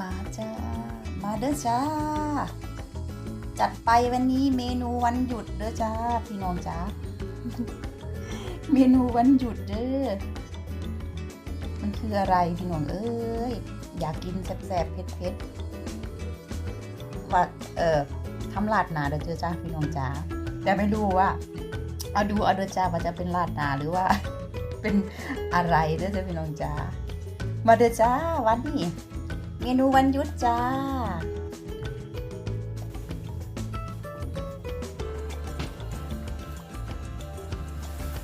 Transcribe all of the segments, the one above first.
มาจ้า มาเด้อจ้า จัดไปวันนี้เมนูวันหยุดเด้อจ้า พี่น้องจ้า เมนูวันหยุดเด้อ มันคืออะไรพี่น้องเอ้ย อยากกินแซ่บๆเผ็ดๆว่าเอ่อทำลาดหนาเด้อจ้าพี่น้องจ้า แต่ไม่รู้ว่าเอาดูเอาเด้อจ้าว่าจะเป็นลาดหนาหรือว่า เป็นอะไรเด้อจ้าพี่น้องจ้ามาเด้อจ้าวันนี้ เมนูวันยุดจ้า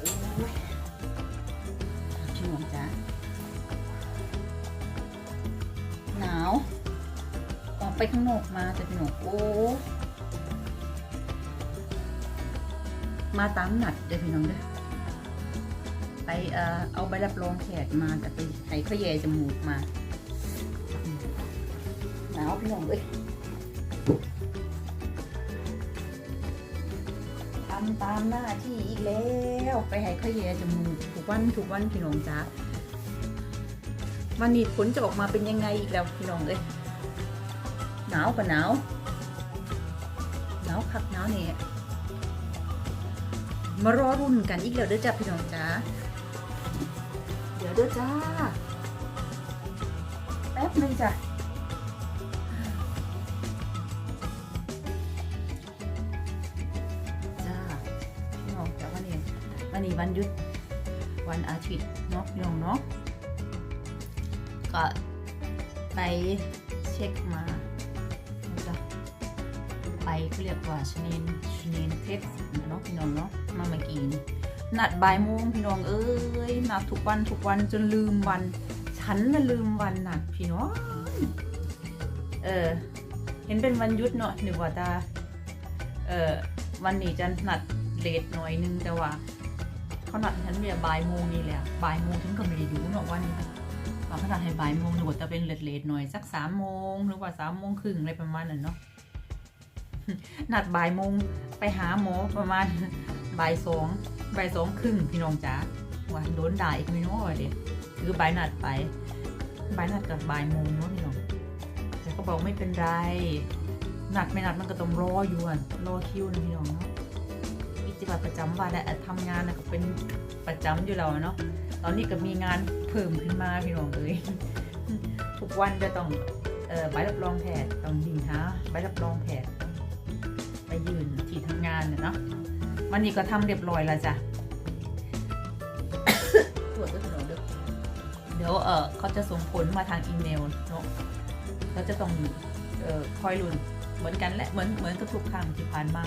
โอ้ยพี่น้องจ้าหนาว ออกไปข้างนอกมาแต่พี่น้องโอ้ มาตามหนัดเด้อพี่น้องเด้อไปเอ่อเอาใบรับรองแขกมาแต่ไปไขข้อแย่จมูกมา หนาวพี่น้องเอ้ยทำตามหน้าที่อีกแล้วไปไขข้อแย่จมูกถูกวันถูกวันพี่น้องจ้าวันนี้ผลจะออกมาเป็นยังไงอีกแล้วพี่น้องเอ้ยหนาวกับหนาวหนาวคักหนาวเนี่ยมารอรุ่นกันอีกแล้วเด้อจ้าพี่น้องจ้าเดี๋ยวเด้อจ้าแป๊บหนึงจ้ะ วันนี้วันหยุดวันอาทิตย์เนาะพี่น้องเนาะก็ไปเช็คมาจ้ะไปเขาเรียกว่าชนีนชนีนเทสเนาะพี่น้องเนาะมาเมื่อกี้นี่นัดบ่ายโมงพี่น้องเอ้ยนัดทุกวันทุกวันจนลืมวัน ฉันน่ะลืมวันนัดพี่น้องเออเห็นเป็นวันหยุดเนาะนึกว่าจะเออวันนี้จะนัดเลทหน่อยนึงแต่ว่า เขานัดฉันเนี่ยบ่ายโมงนี่แหละบ่ายโมงฉันก็ไม่ได้ดูเนาะวันนี้ว่าเขนัดให้บ่ายโมงหรือว่าจะเป็นเลทเลทหน่อยสักสามโมงหรือว่าสามโมงครึ่งอะไรประมาณนั้นเนาะนัดบ่ายโมงไปหาหมอประมาณบ่ายสองบ่ายสองครึ่งพี่น้องจ๋าว่าโดนด่าอีกไม่น้อยเด็คือบ่ายนัดไปบ่ายนัดกับบ่ายโมงเนาะพี่น้องแต่ก็บอกไม่เป็นไรนัดไม่นัดมันก็ต้องรออยู่อะรอคิวนะพี่น้องเนาะ จวัตประจำวันและทำงานนะก็เป็นประจำอยู่แล้วเนาะตอนนี้ก็มีงานเพิ่มขึ้นมาพี่น้องเลยทุกวันจะต้องใบรับรองแพทย์ต้องดินหาใบรับรองแพทย์ไปยืนที่ทำงานน่ะเนาะวันนี้ก็ทำเรียบร้อยแล้วจ้ะตรวจก็ถนนเดี๋ยวเดี๋ยวเออเขาจะส่งผลมาทางอีเมลเนาะเราจะต้องเออคอยลุ้นเหมือนกันแหละเหมือนเหมือนกับทุกครั้งที่ผ่านมา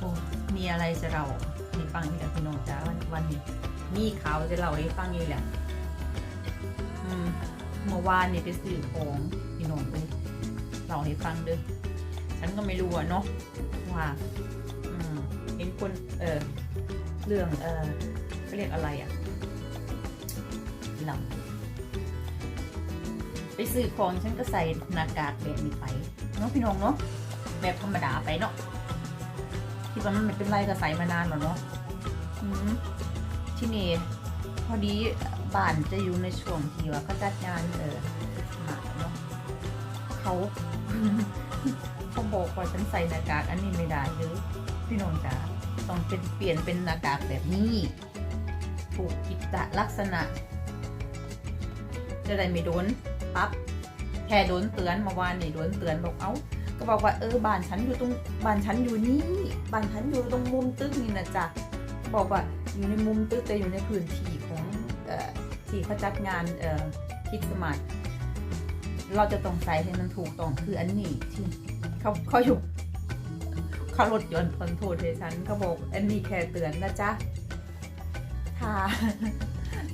โอ้มีอะไรจะเราให้ฟังอีกแล้วพี่น้องจ้าวันวันนี้ มีข่าวจะเล่าให้ฟังอยู่และอืมเมื่อวานนี่ไปซื้อของพี่น้องไปเล่าให้ฟังเด้อฉันก็ไม่รู้อะเนาะว่าอืมเห็นคนเออเรื่องเออเขาเรียกอะไรอะ่ะลำไปซื้อของฉันก็ใส่หน้ากากแบบนี้ไปเนาะพี่น้องเนาะแบบธรรมดาไปเนาะ คิดว่ามันไม่เป็นไรก็ใส่มานานแล้วเนาะอืมที่นี่พอดีบ้านจะอยู่ในช่วงที่ว่าเขาจัดงานเออมาเนาะเขาเขาบอกว่าฉันใส่หน้ากากอันนี้ไม่ได้หรือพี่น้องจ๋าต้องเป็นเปลี่ยนเป็นหน้ากากแบบนี้ถูกกิจลักษณะ จะได้ไม่โดนปั๊บแค่โดนเตือนเมาวานนี่โดนเตือนบอกเอ้า ก็บอกว่าเออบ้านฉันอยู่ตรงบ้านฉันอยู่นี่บ้านฉันอยู่ตรงมุมตึกนี่นะจ๊ะบอกว่าอยู่ในมุมตึกแต่อยู่ในพื้นที่ของเอ่อที่เขาจัดงานเอ่อคริดสต์มาสเราจะต้องใส่ให้มันถูกต้องคืออันนี้ที่เขาเขาอยู่เขาลดหย่อนผลโทษให้ฉันเขาบอกอันนี้แค่เตือนนะจ๊ะถ้า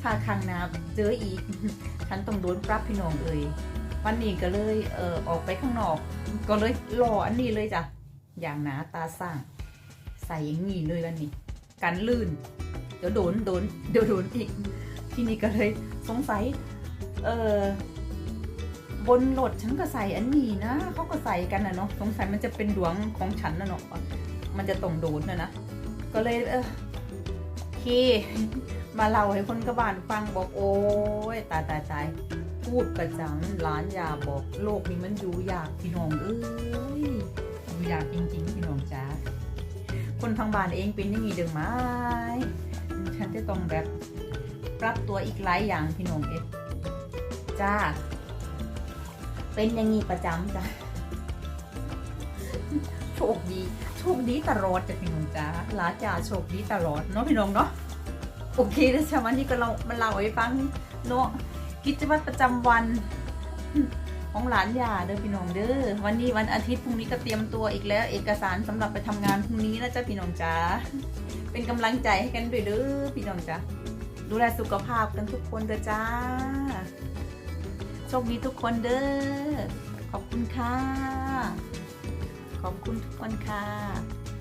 ถ้าครั้งหน้าเจออีก ฉันต้องโดนปรับพี่น้องเอ่ย วันนี้ก็เลยเออออกไปข้างนอก ก็เลยรออันนี้เลยจ้ะอย่างหนาตาสร้าง ใส่อย่างนี้เลยวันนี้ กันลื่น เดี๋ยวโดนโดนเดี๋ยวโดนอีกที่นี่ก็เลยสงสัยเออบนรถฉันก็ใส่อันนี้นะเขาก็ใส่กันนะเนาะสงสัยมันจะเป็นดวงของฉันนะเนาะมันจะตรงโดนนะนะก็เลยเออโอเค มาเล่าให้คนกระบานฟังบอกโอ้ยตายตายตายพูดประจำหลานยาบอกโลกนี้มันอยู่ยากพี่น้องเอ้ยอยู่ยากจริงๆพี่น้องจ้าคนทางบ้านเองเป็นยังไงเดิมไหมฉันจะต้องแบบปรับตัวอีกหลายอย่างพี่น้องเอ๊ะจ้า เป็นอย่างนี้ประจำจ้าโชคดี โชคดีตลอดจ้ะพี่น้องจ้าหลานจ่าโชคดีตลอดเนาะพี่น้องเนาะ โอเคแล้วชาวันนี้ก็เรามาเล่าให้ฟังเนาะกิจวัตรประจำวัน ของหลานยาเด้อพี่น้องเด้อวันนี้วันอาทิตย์พรุ่งนี้ก็เตรียมตัวอีกแล้ว เอกสารสำหรับไปทำงานพรุ่งนี้นะจ๊ะพี่น้องจ๋าเป็นกำลังใจให้กันด้วยเด้อพี่น้องจ๋าดูแลสุขภาพกันทุกคนเด้อจ้าโชคดีทุกคนเด้อขอบคุณค่ะขอบคุณทุกคนค่ะ